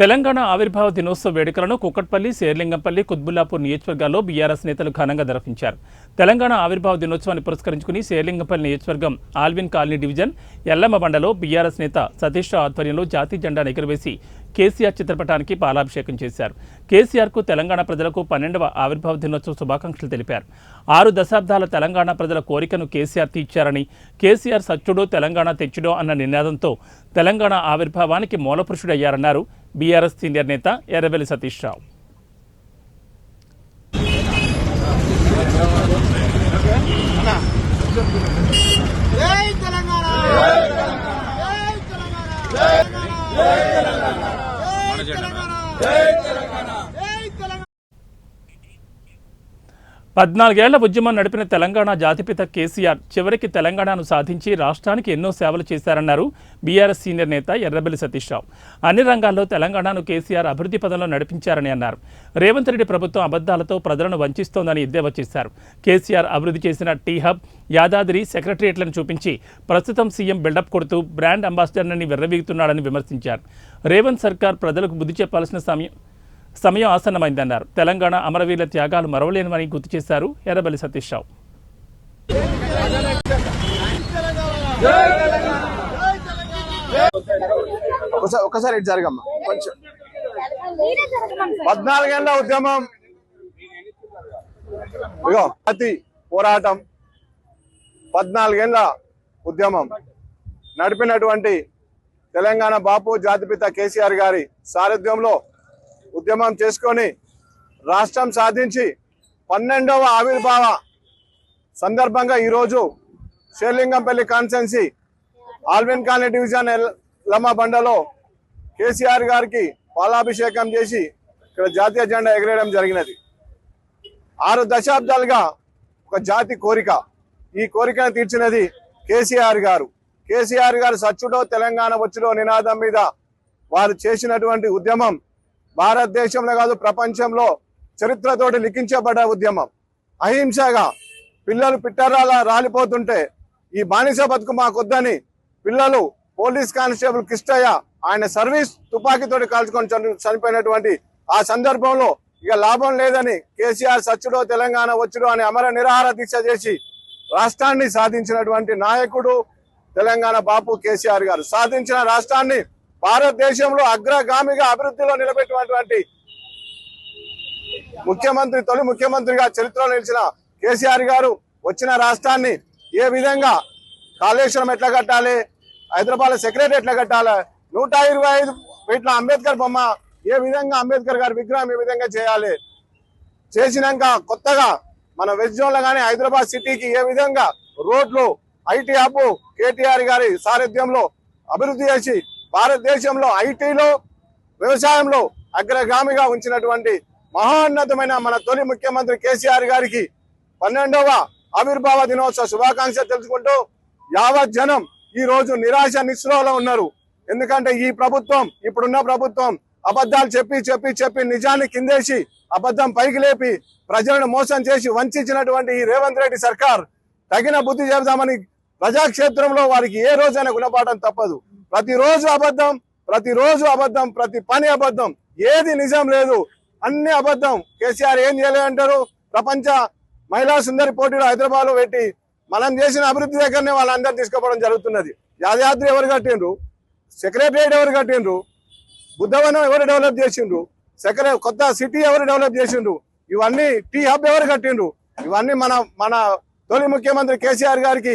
తెలంగాణ ఆవిర్భావ దినోత్సవ వేడుకలను కుక్కట్పల్లి శేర్లింగంపల్లి కుత్బుల్లాపూర్ నియోజకవర్గాల్లో బీఆర్ఎస్ నేతలు ఘనంగా నిర్వహించారు. తెలంగాణ ఆవిర్భావ దినోత్సవాన్ని పురస్కరించుకుని శేర్లింగంపల్లి నియోజకవర్గం ఆల్విన్ కాలనీ డివిజన్ ఎల్లమ్మ బండలో బీఆర్ఎస్ నేత సతీష్ రావు ఆధ్వర్యంలో జాతీయ జెండాను ఎగురవేసి కేసీఆర్ చిత్రపటానికి పాలాభిషేకం చేశారు. కేసీఆర్కు తెలంగాణ ప్రజలకు పన్నెండవ ఆవిర్భావ దినోత్సవ శుభాకాంక్షలు తెలిపారు. ఆరు దశాబ్దాల తెలంగాణ ప్రజల కోరికను కేసీఆర్ తీర్చారని కేసీఆర్ సచ్చుడో తెలంగాణ తెచ్చుడో అన్న నినాదంతో తెలంగాణ ఆవిర్భావానికి మూలపురుషుడయ్యారన్నారు బీఆర్ఎస్ సీనియర్ నేత ఎర్రబెల్లి సతీష్ రావు జై తెలంగాణ జై తెలంగాణ జై తెలంగాణ జై తెలంగాణ జై తెలంగాణ పద్నాలుగేళ్ళ ఉద్యమం నడిపిన తెలంగాణ జాతిపిత కేసీఆర్ చివరికి తెలంగాణను సాధించి రాష్ట్రానికి ఎన్నో సేవలు చేశారన్నారు బీఆర్ఎస్ సీనియర్ నేత ఎర్రబెల్లి సతీష్ రావు. అన్ని రంగాల్లో తెలంగాణను కేసీఆర్ అభివృద్ధి పదంలో నడిపించారని అన్నారు. రేవంత్ రెడ్డి ప్రభుత్వం అబద్ధాలతో ప్రజలను వంచిస్తోందని ఎద్దేవా చేశారు. కేసీఆర్ అభివృద్ధి చేసిన టీ హబ్ యాదాద్రి సెక్రటరియట్లను చూపించి ప్రస్తుతం సీఎం బిల్డప్ కొడుతూ బ్రాండ్ అంబాసిడర్ని విర్రవీగుతున్నాడని విమర్శించారు. రేవంత్ సర్కార్ ప్రజలకు బుద్ధి చెప్పాల్సిన సమయం సమయం ఆసన్నమైందన్నారు. తెలంగాణ అమరవీరుల త్యాగాలు మరవలేనివని గుర్తు చేశారు ఎర్రబెల్లి సతీష్ రావు. ఒకసారి ఒకసారి ఇటు జరగమ్మా. కొంచెం. పద్నాలుగేళ్ళ ఉద్యమం. ఇగో అతి పోరాటం. పద్నాలుగేళ్ళ ఉద్యమం. నడిపినటువంటి తెలంగాణ బాపు జాతిపిత కేసీఆర్ గారి సారథ్యంలో ఉద్యమం చేసుకొని రాష్ట్రం సాధించి పన్నెండవ ఆవిర్భావ సందర్భంగా ఈరోజు Serilingampally constituency Allwyn colony division Ellamma బండలో KCR గారికి పాలాభిషేకం చేసి ఇక్కడ జాతీయ జెండా ఎగరేయడం జరిగినది. ఆరు దశాబ్దాలుగా ఒక జాతి కోరిక. ఈ కోరికను తీర్చినది కేసీఆర్ గారు. కేసీఆర్ గారు సచ్చుడో తెలంగాణ వచ్చుడో నినాదం మీద వారు చేసినటువంటి ఉద్యమం భారతదేశంలో కాదు ప్రపంచంలో చరిత్రతోటి లిఖించబడ్డ ఉద్యమం. అహింసగా పిల్లలు పిట్టరాల రాలిపోతుంటే ఈ బానిస బతుకు మాకొద్దని పిల్లలు పోలీస్ కానిస్టేబుల్ కిష్టయ్య ఆయన సర్వీస్ తుపాకీతోటి కాల్చుకొని చని- చనిపోయినటువంటి ఆ సందర్భంలో ఇక లాభం లేదని కేసీఆర్ సచ్చుడో తెలంగాణ వచ్చుడో అని అమర నిరాహార దీక్ష చేసి రాష్ట్రాన్ని సాధించినటువంటి నాయకుడు తెలంగాణ బాపు కేసీఆర్ గారు. సాధించిన రాష్ట్రాన్ని భారతదేశంలో అగ్రగామిగా అభివృద్ధిలో నిలబెట్టినటువంటి ముఖ్యమంత్రి తొలి ముఖ్యమంత్రిగా చరిత్రలో నిలిచిన కేసీఆర్ గారు వచ్చిన రాష్ట్రాన్ని ఏ విధంగా కాళేశ్వరం ఎట్లా కట్టాలి హైదరాబాద్ సెక్రటరీ ఎట్లా కట్టాలి నూట ఇరవై ఐదు ఫీట్ల అంబేద్కర్ బొమ్మ ఏ విధంగా అంబేద్కర్ గారి విగ్రహం ఏ విధంగా చేయాలి చేసినాక కొత్తగా మన వెస్ట్ జోన్లో కానీ హైదరాబాద్ సిటీకి ఏ విధంగా రోడ్లు ఐటీ హబ్ కేటీఆర్ గారి సారథ్యంలో అభివృద్ధి చేసి భారతదేశంలో ఐటీలో వ్యవసాయంలో అగ్రగామిగా ఉంచినటువంటి మహోన్నతమైన మన తొలి ముఖ్యమంత్రి కేసీఆర్ గారికి పన్నెండవ ఆవిర్భావ దినోత్సవ శుభాకాంక్షలు తెలుసుకుంటూ యావత్ జనం ఈ రోజు నిరాశ నిస్పృహలో ఉన్నారు. ఎందుకంటే ఈ ప్రభుత్వం ఇప్పుడున్న ప్రభుత్వం అబద్ధాలు చెప్పి చెప్పి చెప్పి నిజాన్ని కిందేసి అబద్ధం పైకి లేపి ప్రజలను మోసం చేసి వంచినటువంటి ఈ రేవంత్ రెడ్డి సర్కార్ తగిన బుద్ధి చెబుదామని ప్రజాక్షేత్రంలో వారికి ఏ రోజైనా గుణపాఠం తప్పదు. ప్రతిరోజు అబద్ధం ప్రతిరోజు అబద్ధం ప్రతి పని అబద్ధం ఏది నిజం లేదు అన్ని అబద్ధం. కేసీఆర్ ఏం చేయలేదంటారు ప్రపంచ మహిళా సుందరి పోటీలో హైదరాబాద్లో పెట్టి మనం చేసిన అభివృద్ధి దగ్గరనే వాళ్ళందరూ తీసుకోవడం జరుగుతున్నది. యాదాద్రి ఎవరు కట్టిండ్రు? సెక్రటరియట్ ఎవరు కట్టిండ్రు? బుద్ధవనం ఎవరు డెవలప్ చేసిండ్రు? సెక్ర కొత్త సిటీ ఎవరు డెవలప్ చేసిండ్రు? ఇవన్నీ టీ హబ్ ఎవరు కట్టిండ్రు? ఇవన్నీ మన మన తొలి ముఖ్యమంత్రి కేసీఆర్ గారికి